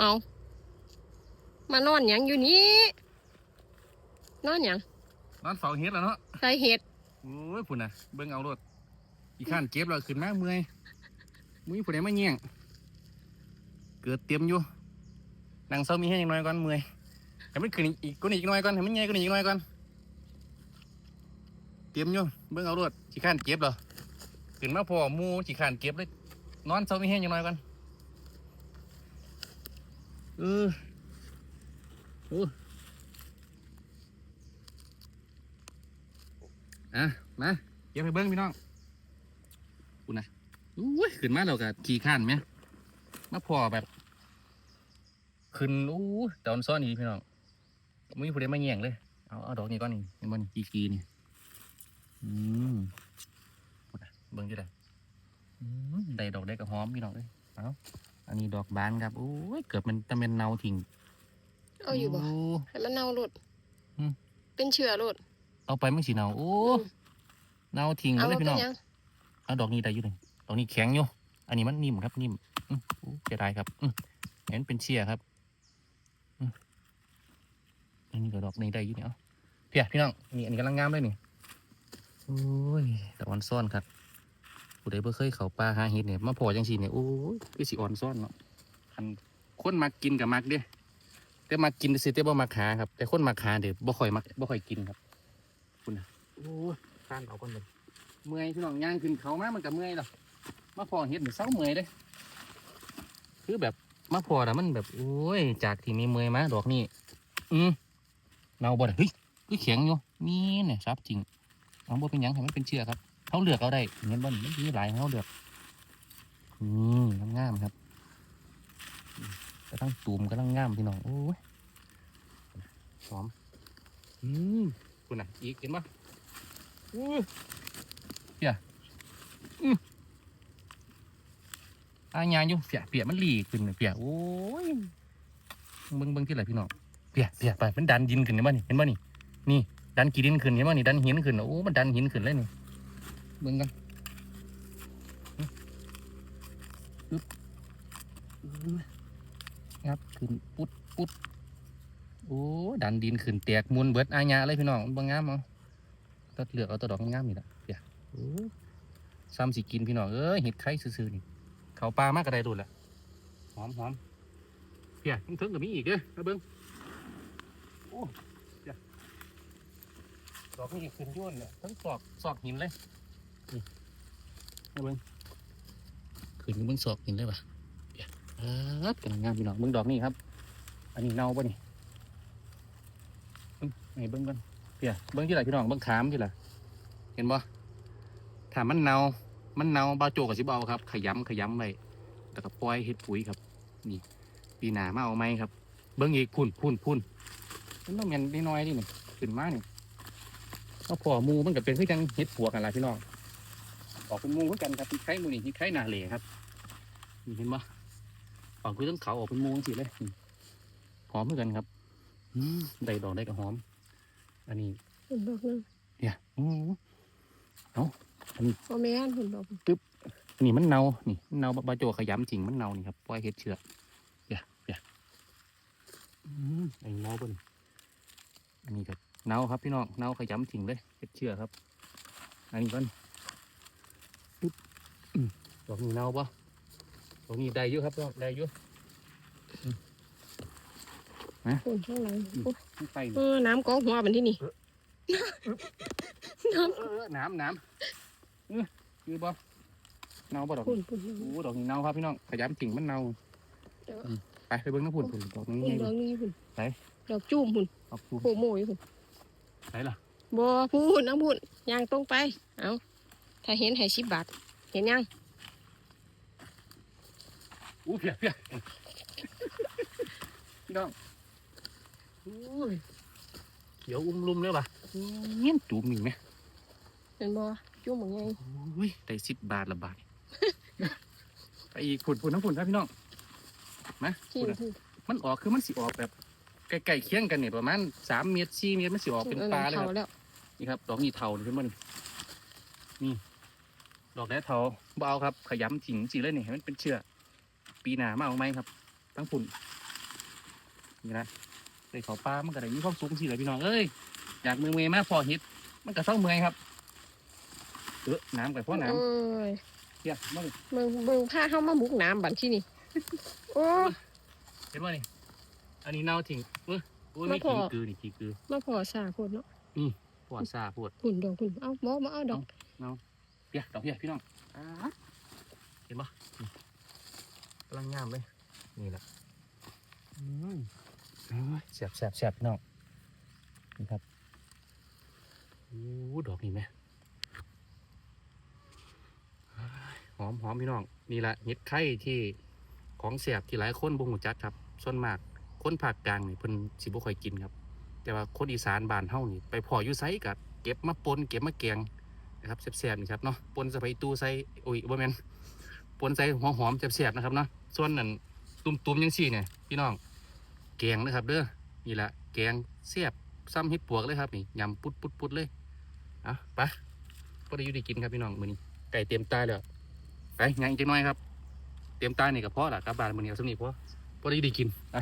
เอา มานอนหยังอยู่นี่นอนหยังนอนเฝ้าเฮ็ดแล้วเนาะใส่เห็ดโอ้ยพุ่นน่ะเบิ่งเอารถอีข้านเก็บแล้วขึ้นมาเมื่อยมุ้ยผู้ใดมาแย่งเกิดเตรียมอยู่นั่งเศร้ามีให้ยังน้อยก่อนเมื่อยให้มันขึ้นอีกก็อีกหน่อยก่อนให้มันใหญ่ก็อีกหน่อยก่อนเตรียมอยู่เบิ่งเอารถอีข้านเก็บเหรอขึ้นมาพอหมูอีข้านเก็บเลยนอนเศร้ามีให้ยังน้อยก่อน เออโอ้อะมาเดี๋ยวไปเบิ้งพี่น้องคุณนะอุ้ยขึ้นมาเรากับขี่ข้านไหมมาพอแบบ ขึ้นอู้ตอนซ้อนนี้พี่น้องมึงผู้ใดมาแย่งเลย เอาเอาดอกนี้ก้อนนี่เห็นบนกีกีนี่อืมพูดนะเบิ้งจุดใดอืมได้ดอกได้กระหอมพี่น้องเลยเอา อันนี้ดอกบานครับโอ้ยเกือบมันตะเมนเนาทิ้งเอาอยู่บ่โให้มันเน่าหลุดอืมเป็นเชื้อหลุดเอาไปไม่สีเนาโอ้เนาทิ้งเอาเลยมาพี่เป็น้นองหยังเอาดอกนี้ได้อยู่หนึ่งดอกนี้แข็งอยู่อันนี้มันนิ่มครับนิ่มอืออู้เสียดายครับอือเห็นเป็นเชียครับอืออันนี้ก็ดอกนี้ได้อยู่เนี่ยเอาเพียพี่น้องนี่อันนี้กำลังงามเลยนี่โอ้ยตะวันซ่อนครับ ผู้ใดเ่เคยเข้าป่าหาเห็ดเนี่ยมาพอจังสีเนี่ยโอ้ยคือสีอ่อนซ่อนเนาะคันคนมากินกับมักเด้แต่มากินสิแต่บ่มาหาครับ แต่คนมาหาเดี๋ยวบ่ค่อยมักบ่ค่อยกินครับ คุณนะโอ้ยข้านเอาก่อนเลยเมื่อยพี่น้องย่างขึ้นเขามามันก็เมื่อยหรอกมาพอเห็ดเศร้าเมื่อยเลยคือแบบมาพอแต่มันแบบโอ้ยจากที่มีเมื่อยมาดอกนี่อืมเนาบ่ได้เฮ้ยคือแข็งอยู่นี่เนี่ยซับจริงเอาบ่เป็นหยังให้มันเป็นเชือกครับ เขาเลือกเอาได้เห็นบ่นี่มันมีหลายเขาเลือกอืมงามครับกระทั่งตูมกระทั่งงามพี่น้องโอ้ยหอมอืมคุณน่ะอีกเห็นปะอู้อายาอยู่เปียเปียมันหลีขึ้นเปียโอ้ยเบิ่งเบิ่งที่ไหนพี่น้องเปียเปียไปมันดันดินขึ้นเห็นบ่นี่เห็นบ่นี่นี่ดันกีดินขึ้นเห็นบ่นี่ดันหินขึ้นโอ้มันดันหินขึ้นเลยนี่ เบิ่งกันอึ๊บอึ๊บงับขึ้นปุ๊ดปุ๊ดโอ้ดันดินขึ้นแตกมุนเบิดอายาเลยพี่น้องมันบ่งงามเอาตัดเลือกเอาตัวดอกงามนี่ละเปียโอ้ซ้ำสิกินพี่น้องเอ้ยเห็ดไข่ซื่อๆนี่เขาปลามากกระไดดูดละหอมหอมเพียถึงถึงกับมีอีกเด้อเบิ้งโอ้เพียดอกนี้ขึ้นย้วนเลยทั้งศอกศอกหินเลย นี่มาเบิ้งขึ้นเบิ้งศอกหินเลยปะเพียครับกำลังงามพี่น้องเบิ้งดอกนี้ครับ อันนี้เน่าปะนี่เบ่งไหนเบิ้งกันเพียเบิ้งที่ไหนพี่น้องเบิ้งขามที่ไหนเห็นบ่ถามมันเน่ามันเน่าบาโจกับสิบเอาครับ ขยำขยำไปแล้วก็ปล่อยเห็ดปุ๋ยครับ นี่ ปีหนามาเอาไหมครับ เบิ้งอีกพุ่นพุ่นพุ่นมันต้องเมียนน้อยๆนี่นี่ขึ้นมานี่ก็พอมูมันก็เป็นคือจังเห็ดผัวกันละพี่น้อง ออกเป็นหมูคือกันครับที่ไข่หมูนี่ที่ไข่หนาเหล่ครับนี่เห็นปะออกคือต้องเขาออกเป็นหมูสิเลยนี่หอมเหมือนกันครับอืมได้ดอกได้กระหอม อันนี้หุ่นดอกหนึงเนี่ยอืมโอแม่นหุ่นดอกนี่มันเนานี่มันเนาบาโจขยำจริงมันเนานี่ครับปล่อยเห็ดเชือกเปียเปียอืมไอ้เนาเพิ่นอันนี้ครับเนาครับพี่น้องเนาขยำจริงเลยเห็ดเชือกครับ อันนี้ก่อนปึ๊บอืม ดอกนี้เนาปะดอกนี้ได้เยอะครับพี่น้องได้เยอะหุ่นข้างหลังโอ้ยข้างใต้เออน้ำกองหัวมันที่นี่น้เออน้ำน้ำเออคือบ่เนาปะดอกำหุ่นหุ่นโอ้ดอกนี้เนาครับพี่น้องขยำจริงมันเนาเดี๋ยวอืมไปไปเบิ้งน้ำพุ่นพุ่นดอกนี้หุ่นไงดอกนี้หุ่นไหนดอกจุ่มหุ่นเอาพูโผล่โม่อยู่หุ่นไหนล่ะบ่พูดน้ำหุ่นย่างตรงไปเอาถ้าเห็นให้สิบบาทเห็นยัง อู้เพียเพียพี่น้องอู้ยเขียวอุ้มลุ่มเลยป่ะเงี้ยจูบหนึ่งไหมเห็นบ่จุ่มเหมือนไงอุ้ยได้สิบบาทละบาทไปอีกผุดผุดน้ำผุดครับพี่น้องมาที่พุ่นน่ะที่มันออกคือมันสิออกแบบใกล้ๆเคียงกันเนี่ยประมาณสามเมตรสี่เมตรมันสิออกเป็นปลาเลยคเขารับแล้วนี่ครับดอกนี้เทาเลยขึ้นมานี่นี่ดอกแด้เทาบ่เอาครับ ขยำถิงสีเลยนี่ให้มันเป็นเชือก ปีหนามาเอาไหมครับ ทั้งผุ่นนี่นะไปเขาปลามันก็ได้มีความสูงสิเลยพี่น้องเอ้ยอยากมือเมย์มาพอเห็ดมันก็เศร้าเมื่อยครับเออน้ำกับพ่อน้โอ้ยำเดี๋ยวมาเลยมึงมึงพาเฮามาบุกน้ำบัดที่นี่โอ้เห็นว่านี่อันนี้เน่าทิ้งเออโอ้ยมาไม่พอขี้กือนี่ขี้กือมาพอสาพูดเนาะปวดซาปวดหุ่นดอกหุ่นเอาบ่มาเอาดอกเปียดอกเปียพี่น้องเห็นปะนี่ กำลังงามเลย นี่แหละอืมโอ้ยแสบแสบแสบพี่น้องนี่ครับโอ้ดอกนี่ไหมหอมหอมพี่น้อง นี่แหละเห็ดไข่ที่ของแสบที่หลายคนบ่หูจักครับ ส่วนมากคนภาคกลางนี่เพิ่นสิบ่ค่อยกินครับ แต่ว่าคนอีสานบ้านเฮานี่ไปพออยู่ไสกัเก็บมาปนเก็บมาแกงนะครับแซ่บๆนี่ครับเนาะปนใส่ไปตู้ใส่โอ้ยบ่แม่น ปนใส่หัวหอมแสบๆนะครับเนาะส่วนนั้นตุ่มๆยังซี่เนี่ยพี่น้องแกงนะครับเด้อนี่แหละแกงแสบซ้ำเฮ็ดปวกเลยครับนี่ยำปุดๆเลยเอาไปบ่ได้อยู่ได้กินครับพี่น้องมือนี้ไก่เตรียมตายแล้วไปงานอีกจักหน่อยครับ เตรียมตายนี่กับพ่อละกลับบานมือนี้เอาสำนี้พอบ่ได้อยู่ได้กินไป